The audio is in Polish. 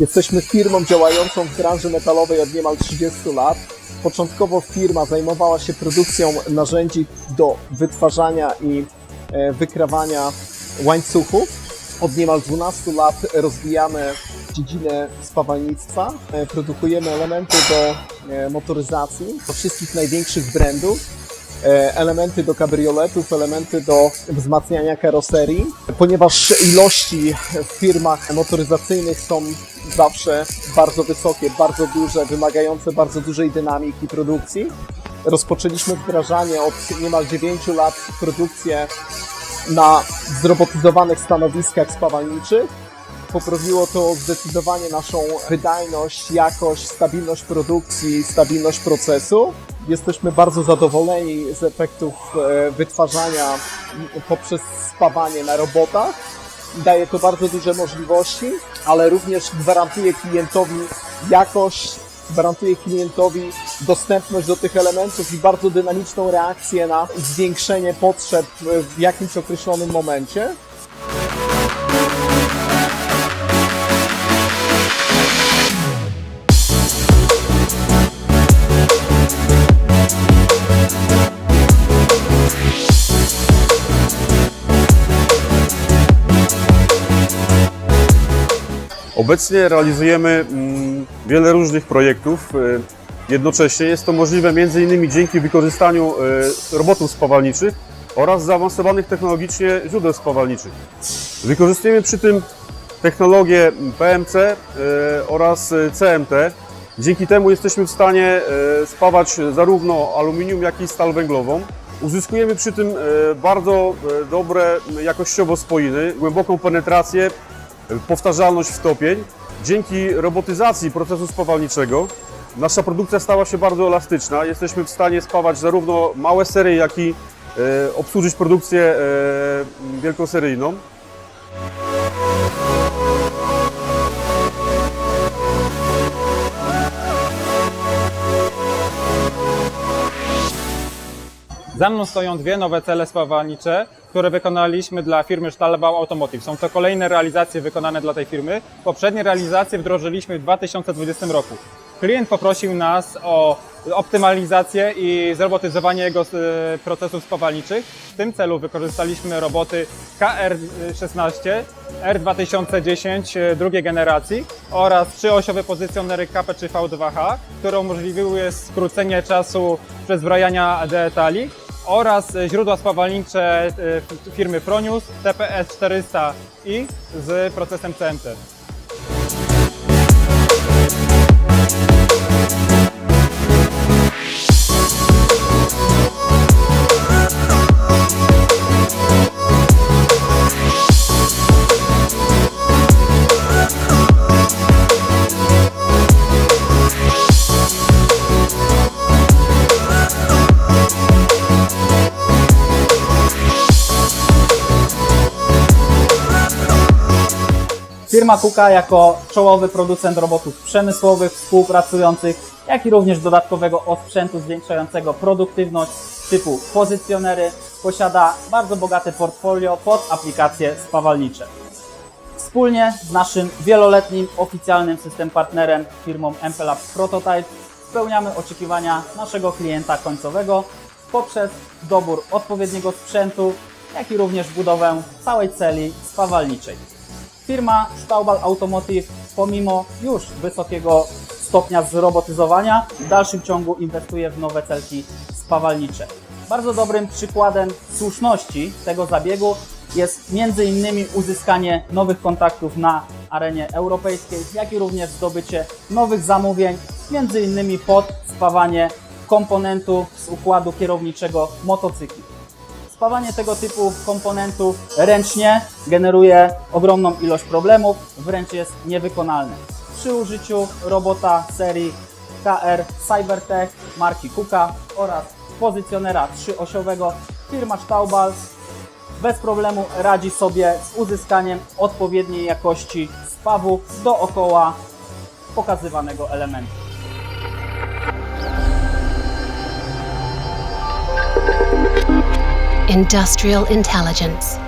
Jesteśmy firmą działającą w branży metalowej od niemal 30 lat. Początkowo firma zajmowała się produkcją narzędzi do wytwarzania i e, wykrawania łańcuchów. Od niemal 12 lat rozwijamy dziedzinę spawalnictwa. E, Produkujemy elementy do e, motoryzacji, do wszystkich największych brandów elementy do kabrioletów, elementy do wzmacniania karoserii. Ponieważ ilości w firmach motoryzacyjnych są zawsze bardzo wysokie, bardzo duże, wymagające bardzo dużej dynamiki produkcji, rozpoczęliśmy wdrażanie od niemal 9 lat produkcję na zrobotyzowanych stanowiskach spawalniczych. Poprawiło to zdecydowanie naszą wydajność, jakość, stabilność produkcji, stabilność procesu. Jesteśmy bardzo zadowoleni z efektów e, wytwarzania poprzez spawanie na robotach. Daje to bardzo duże możliwości, ale również gwarantuje klientowi jakość, gwarantuje klientowi dostępność do tych elementów i bardzo dynamiczną reakcję na zwiększenie potrzeb w jakimś określonym momencie. Obecnie realizujemy mm, wiele różnych projektów. y, Jednocześnie jest to możliwe m.in. dzięki wykorzystaniu y, robotów spawalniczych oraz zaawansowanych technologicznie źródeł spawalniczych. Wykorzystujemy przy tym technologię PMC y, oraz CMT. Dzięki temu jesteśmy w stanie spawać zarówno aluminium, jak i stal węglową. Uzyskujemy przy tym bardzo dobre jakościowo spoiny, głęboką penetrację, powtarzalność w stopień. Dzięki robotyzacji procesu spawalniczego nasza produkcja stała się bardzo elastyczna. Jesteśmy w stanie spawać zarówno małe serie, jak i e, obsłużyć produkcję e, wielkoseryjną. Za mną stoją dwie nowe cele spawalnicze, które wykonaliśmy dla firmy Stahlbau Automotive. Są to kolejne realizacje wykonane dla tej firmy. Poprzednie realizacje wdrożyliśmy w 2020 roku. Klient poprosił nas o optymalizację i zrobotyzowanie jego e, procesów spawalniczych. W tym celu wykorzystaliśmy roboty KR16, R2010 e, drugiej generacji oraz trzyosiowe pozycjonery KP3V2H, które umożliwiły skrócenie czasu przezbrajania detali oraz źródła spawalnicze e, firmy Pronius TPS 400i z procesem CMT. Firma Kuka jako czołowy producent robotów przemysłowych, współpracujących, jak i również dodatkowego osprzętu zwiększającego produktywność typu pozycjonery, posiada bardzo bogate portfolio pod aplikacje spawalnicze. Wspólnie z naszym wieloletnim oficjalnym system partnerem firmą MPLab Prototype spełniamy oczekiwania naszego klienta końcowego poprzez dobór odpowiedniego sprzętu, jak i również budowę całej celi spawalniczej. Firma Staubal Automotive pomimo już wysokiego stopnia zrobotyzowania w dalszym ciągu inwestuje w nowe celki spawalnicze. Bardzo dobrym przykładem słuszności tego zabiegu jest m.in. uzyskanie nowych kontaktów na arenie europejskiej, jak i również zdobycie nowych zamówień, m.in. pod spawanie komponentu z układu kierowniczego motocykli. Spawanie tego typu komponentów ręcznie generuje ogromną ilość problemów, wręcz jest niewykonalne. Przy użyciu robota serii KR Cybertech marki Kuka oraz pozycjonera trzyosiowego firma Staubal bez problemu radzi sobie z uzyskaniem odpowiedniej jakości spawu dookoła pokazywanego elementu. Industrial intelligence.